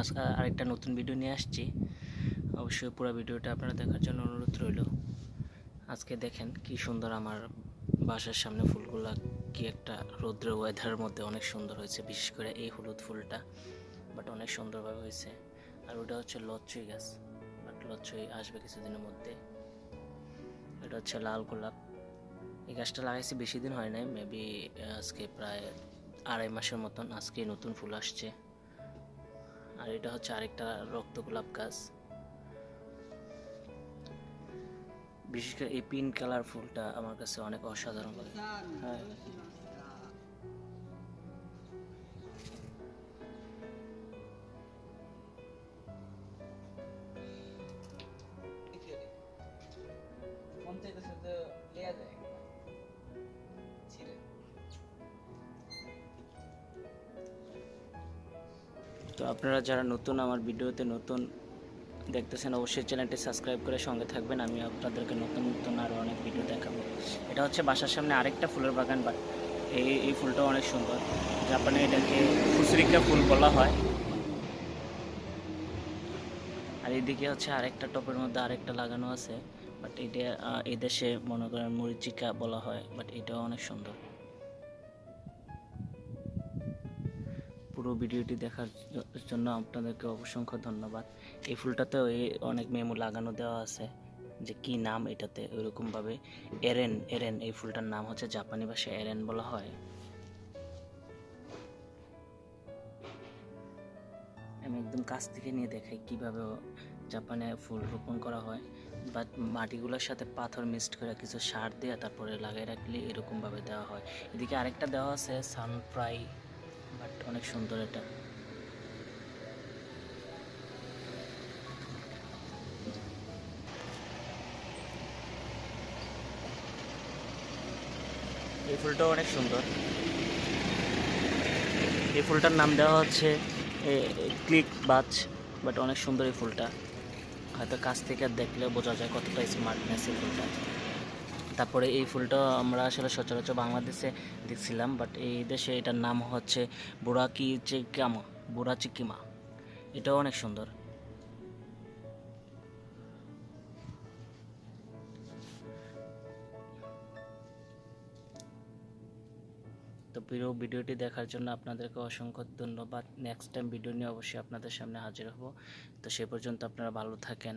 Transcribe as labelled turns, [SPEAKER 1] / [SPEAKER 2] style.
[SPEAKER 1] আজ আরেকটা নতুন ভিডিও নিয়ে আসছি। অবশ্যই পুরো ভিডিওটা আপনারা দেখার জন্য অনুরোধ রইল। আজকে দেখেন কি সুন্দর আমার বাসার সামনে ফুলগুলা কি একটা রৌদ্র ওয়েদারের মধ্যে অনেক সুন্দর হয়েছে, বিশেষ করে এই হলুদ ফুলটা বাট অনেক সুন্দরভাবে হয়েছে। আর ওটা হচ্ছে লচ্ছই গাছ বাট লচ্ছই আসবে কিছুদিনের মধ্যে। এটা হচ্ছে লাল গোলাপ। এই গাছটা লাগাইছি বেশি দিন হয় নাই মেবি আজকে প্রায় আড়াই মাসের মতন আজকে নতুন ফুল আসছে। আর এটা হচ্ছে আরেকটা রক্ত গোলাপ গাছ। বিশেষ করে এই পিঙ্ক কালার ফুলটা আমার কাছে অনেক অসাধারণ লাগে। হ্যাঁ। আপনারা যারা নতুন আমার ভিডিওতে নতুন দেখতেছেন, অবশ্যই চ্যানেলটি সাবস্ক্রাইব করে সঙ্গে থাকবেন। আমি আপনাদেরকে নতুন নতুন আরও অনেক ভিডিও দেখাবো। এটা হচ্ছে বাসার সামনে আরেকটা ফুলের বাগান বাট এই এই ফুলটাও অনেক সুন্দর। জাপানে এটাকে ফুসরিকা ফুল বলা হয়। আর এদিকে হচ্ছে আরেকটা টপের মধ্যে আরেকটা লাগানো আছে বাট এটা এদেশে মনে করেন মরিচিকা বলা হয় বাট এটাও অনেক সুন্দর। পুরো ভিডিওটি দেখার জন্য আপনাদেরকে অসংখ্য ধন্যবাদ। এই ফুলটাতেও এই অনেক মেমো লাগানো দেওয়া আছে যে কি নাম এটাতে ওইরকমভাবে এরেন এরেন, এই ফুলটার নাম হচ্ছে জাপানি ভাষায় এরেন বলা হয়। আমি একদম কাছ থেকে নিয়ে দেখাই কীভাবে জাপানে ফুল রোপণ করা হয়। বাট মাটিগুলোর সাথে পাথর মিক্সড করে কিছু সার দিয়ে তারপরে লাগিয়ে রাখলে এরকমভাবে দেওয়া হয়। এদিকে আরেকটা দেওয়া আছে সানফ্রাই বাট অনেক সুন্দর এটা। এই ফুলটাও অনেক সুন্দর। এই ফুলটার নাম দেওয়া হচ্ছে ক্লিক বাচ বাট অনেক সুন্দর এই ফুলটা। হয়তো কাছ থেকে দেখলে বোঝা যায় কতটা স্মার্টনেস এই ফুলটা। তারপরে এই ফুলটা আমরা আসলে সচরাচর বাংলাদেশে দেখছিলাম বাট এই দেশে এটার নাম হচ্ছে বুড়াকি চিকামা বুড়া চিকিমা এটাও অনেক সুন্দর। তো প্রিয় ভিডিওটি দেখার জন্য আপনাদেরকে অসংখ্য ধন্যবাদ। নেক্সট টাইম ভিডিও নিয়ে অবশ্যই আপনাদের সামনে হাজির হব। তো সে পর্যন্ত আপনারা ভালো থাকেন।